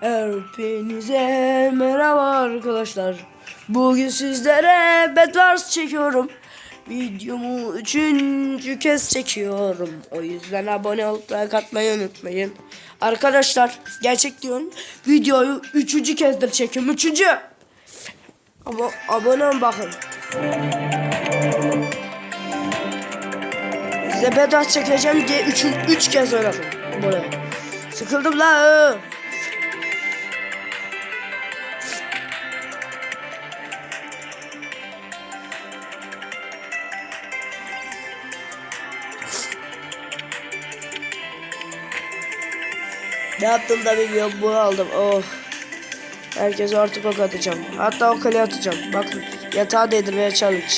Hepinize merhaba arkadaşlar. Bugün sizlere Bedwars çekiyorum. Videomu üçüncü kez çekiyorum. O yüzden abone olup like atmayı unutmayın. Arkadaşlar gerçek diyorum. Videoyu üçüncü kezdir çekiyorum. Üçüncü. Ama abone olun bakın. Size Bedwars çekeceğim diye üç, üç kez oynadım. Buraya. Sıkıldım la. Ne yaptım da bilmiyorum bunu aldım. Oh. Herkese artık ok atacağım. Hatta o kale atacağım. Bakın yatağa değdirmeye challenge.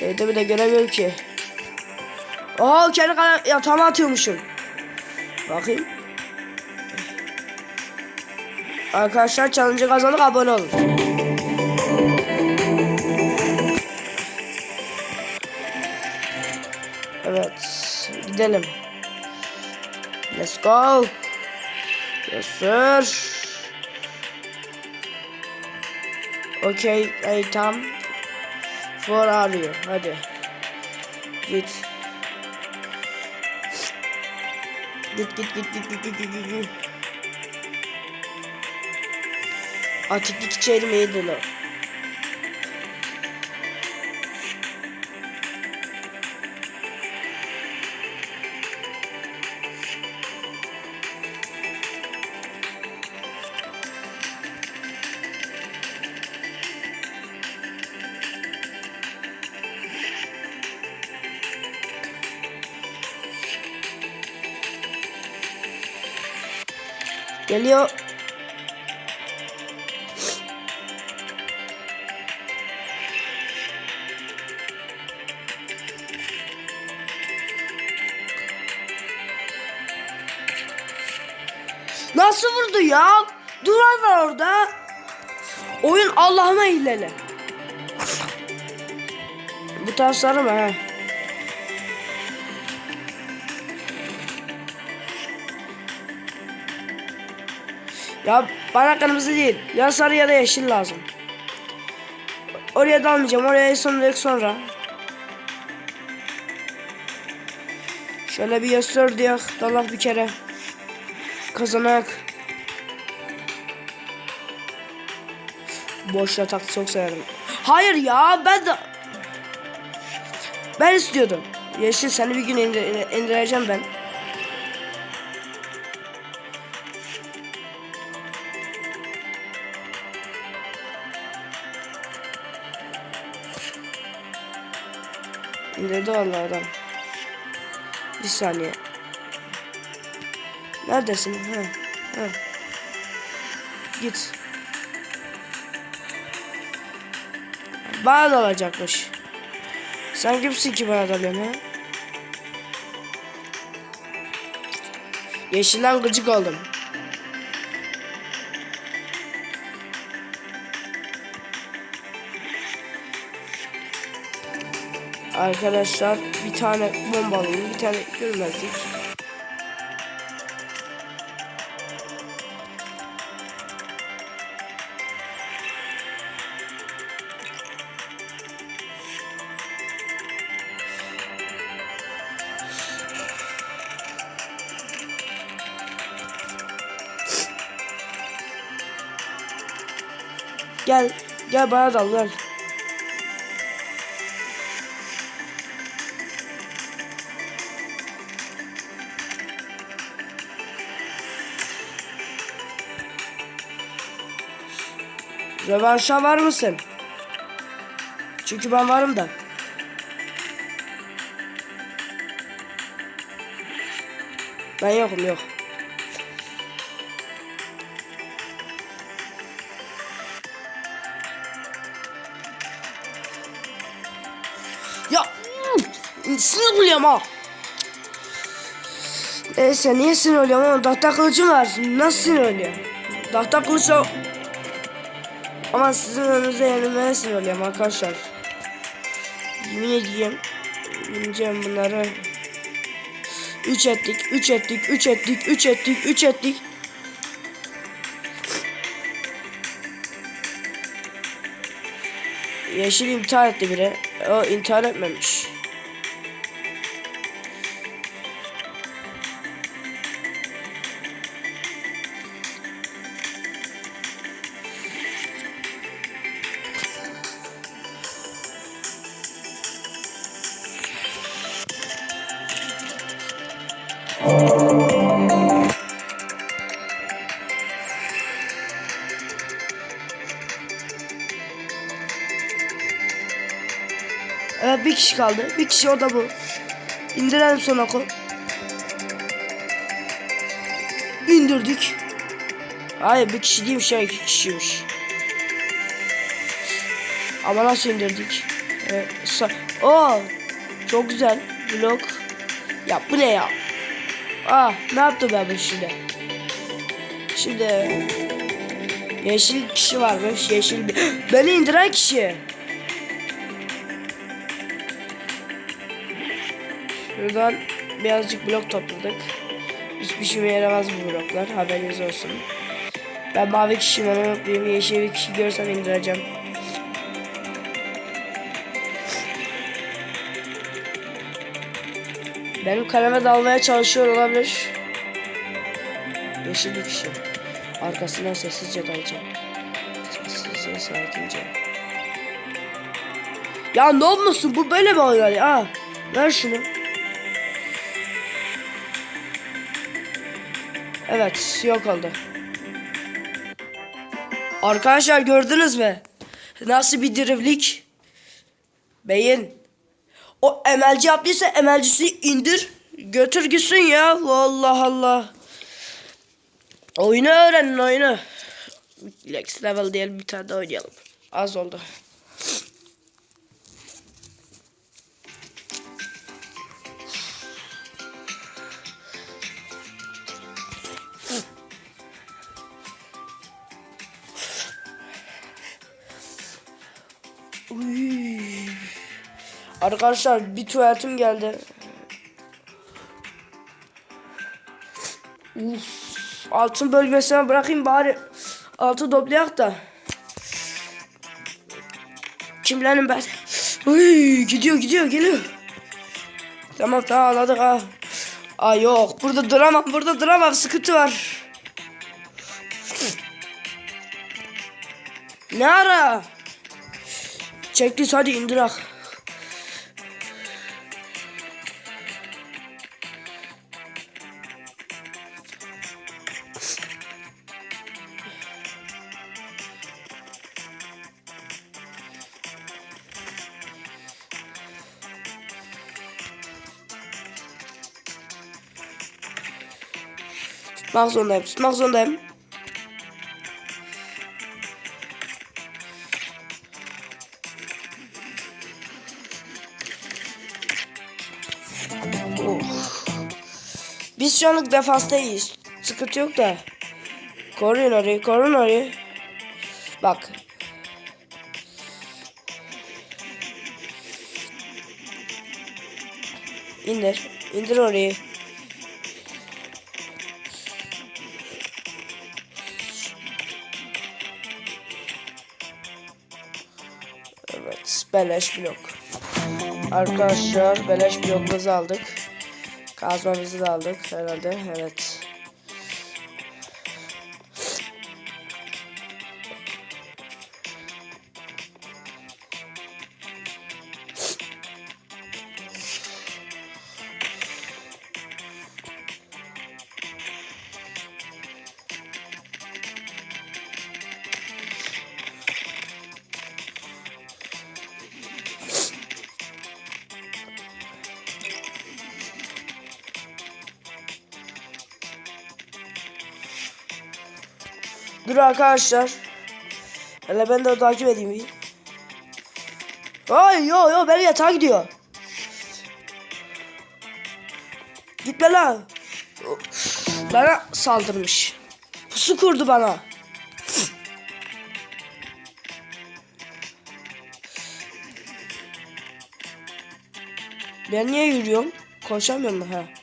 Evde bile göremiyorum ki. Aa kendi kale yatağıma atıyormuşum. Bakayım. Arkadaşlar challenge'ı kazandık abone olun. Evet. Gidelim. Go. Yes sir. Okay. Hey tam. For arıyor. Hadi. Git. Git git git git git git git git. git. Atiklik içerim iyiydi Geliyor. Nasıl vurdu ya? Duvar var orada. Oyun Allah'ıma hileli. Bu tarz sarı mı? Ya bana kırmızı değil. Ya sarı ya da yeşil lazım. Oraya dalmayacağım. Oraya en son sonra. Şöyle bir göster diyor. Dalak bir kere. Kazanak. Boş yatak çok severim. Hayır ya ben de... Ben istiyordum. Yeşil seni bir gün indir, indireceğim ben. İndirdi vallahi adam. Bir saniye. Neredesin? Ha. Ha. Git. Bana da alacakmış. Sen kimsin ki bana dalıyorsun ha? Yeşilden gıcık oldum. Arkadaşlar bir tane bomba alayım, bir tane görmezdik. Gel, gel bana dal gel. Rövanşa var mısın? Çünkü ben varım da. Ben yokum yok. Ya hmm, sinir oluyorum ha. Neyse niye sinir oluyorum ama tahta kılıcım var. Nasıl sinir oluyorum? Tahta kılıç o... Ama sizin önünüzde yenilmeye sinir oluyorum arkadaşlar. Yemin edeyim. Yiyeceğim bunları. 3 ettik, 3 ettik, 3 ettik, 3 ettik, 3 ettik. Yeşil intihar etti biri. O intihar etmemiş. Evet bir kişi kaldı. Bir kişi o da bu. İndirelim son oku. İndirdik. Hayır bir kişi değilmiş ya iki kişiymiş. Ama nasıl indirdik? Evet, Oo, çok güzel. Blok. Ya bu ne ya? Ah ne yaptım ben şimdi? Şimdi yeşil kişi varmış. Yeşil bir... Beni indiren kişi. Şuradan birazcık blok topladık. Hiçbir işime yaramaz bu bloklar. Haberiniz olsun. Ben mavi kişiyim onu unutmayayım. Yeşil bir kişi görsem indireceğim. Benim kaleme dalmaya çalışıyor olabilir. Yeşil bir kişi. Arkasından sessizce dalacağım. Sessizce sakince. Ya ne olmasın bu böyle mi oynar ya? Ver şunu. Evet yok oldu. Arkadaşlar gördünüz mü? Nasıl bir drivlik? Beyin. O emelci yaptıysa emelcisi indir. Götür gitsin ya. Allah Allah. Oyunu öğrenin oyunu. Next level diyelim bir tane daha oynayalım. Az oldu. Arkadaşlar bir tuvaletim geldi. Uf. Altın bölgesine bırakayım bari altı toplayak da. Kimlerim ben? Uy, gidiyor gidiyor geliyor. Tamam tamam anladık ha. Aa yok burada duramam burada duramam sıkıntı var. Ne ara? Çeklis hadi indirak. Tutmak zorundayım, tutmak zorundayım. Oh. Biz şu anlık defansta iyiyiz. Sıkıntı yok da. Koruyun orayı, koruyun orayı. Bak. İndir. İndir orayı. Beleş blok. Arkadaşlar beleş blokumuzu aldık. Kazmamızı da aldık herhalde. Evet. Dur arkadaşlar. Hele ben de takip edeyim bir. Ay yo yo benim yatağa gidiyor. Gitme lan. Bana saldırmış. Pusu kurdu bana. Ben niye yürüyorum? Koşamıyorum ha.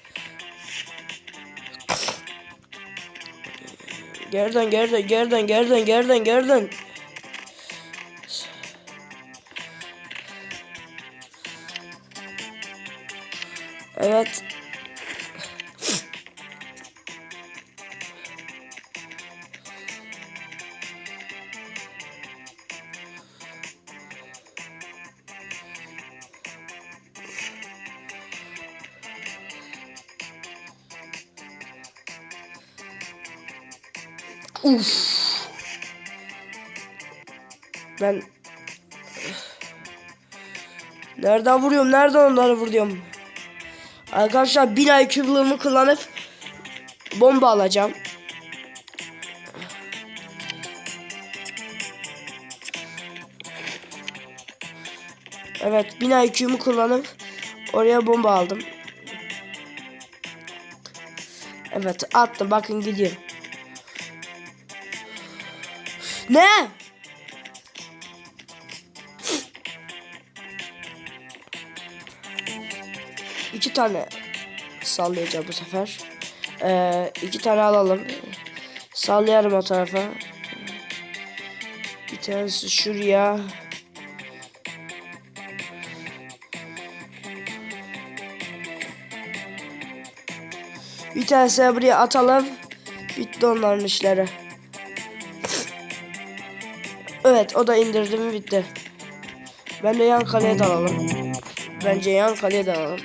Geriden geriden geriden geriden geriden geriden. Uf. Ben Nereden vuruyorum? Nereden onları vuruyorum? Arkadaşlar bin IQ'luğumu kullanıp bomba alacağım. Evet bin IQ'mu kullanıp oraya bomba aldım. Evet attım bakın gidiyor. Ne? İki tane sallayacağım bu sefer. Ee, iki tane alalım. Sallayalım o tarafa. Bir tanesi şuraya. Bir tanesi buraya atalım. Bitti onların işleri. Evet o da indirdi mi bitti. Ben de yan kaleye dalalım. Bence yan kaleye dalalım.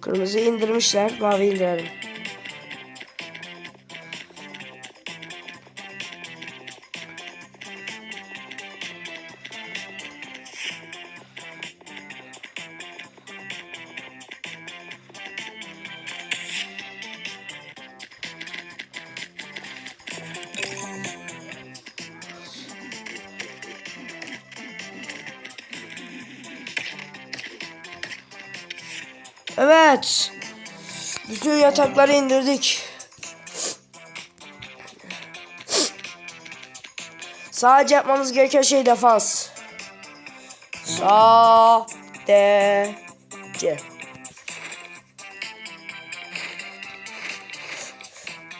Kırmızı indirmişler. Mavi indirelim. Evet. Bütün yatakları indirdik. Sadece yapmamız gereken şey defans. Sadece.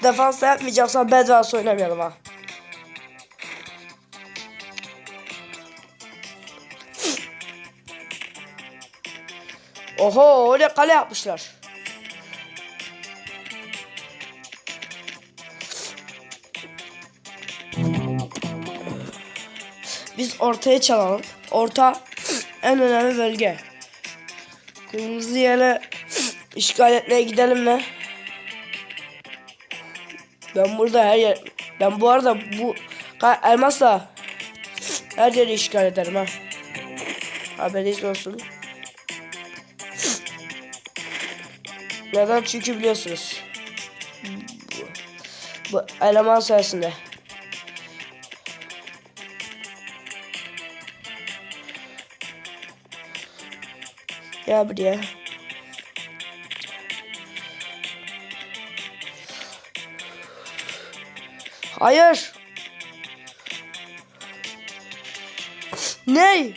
Defans da yapmayacaksan Bedwars oynamayalım ha. Oho oraya kale yapmışlar. Biz ortaya çalalım. Orta en önemli bölge. Kırmızı yere işgal etmeye gidelim mi? Ben burada her yer... Ben bu arada bu elmasla her yeri işgal ederim ha. Haberiniz olsun. Neden? Çünkü biliyorsunuz. Bu, bu eleman sayesinde. Gel buraya. Hayır. Ne?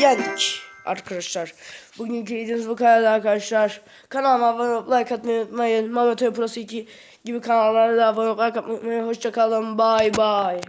Yendik arkadaşlar. Bugünkü videomuz bu kadar arkadaşlar. Kanalıma abone olup like atmayı unutmayın. Magateo Pro 2 gibi kanallara da abone olup like atmayı unutmayın. Hoşçakalın. Bye bye.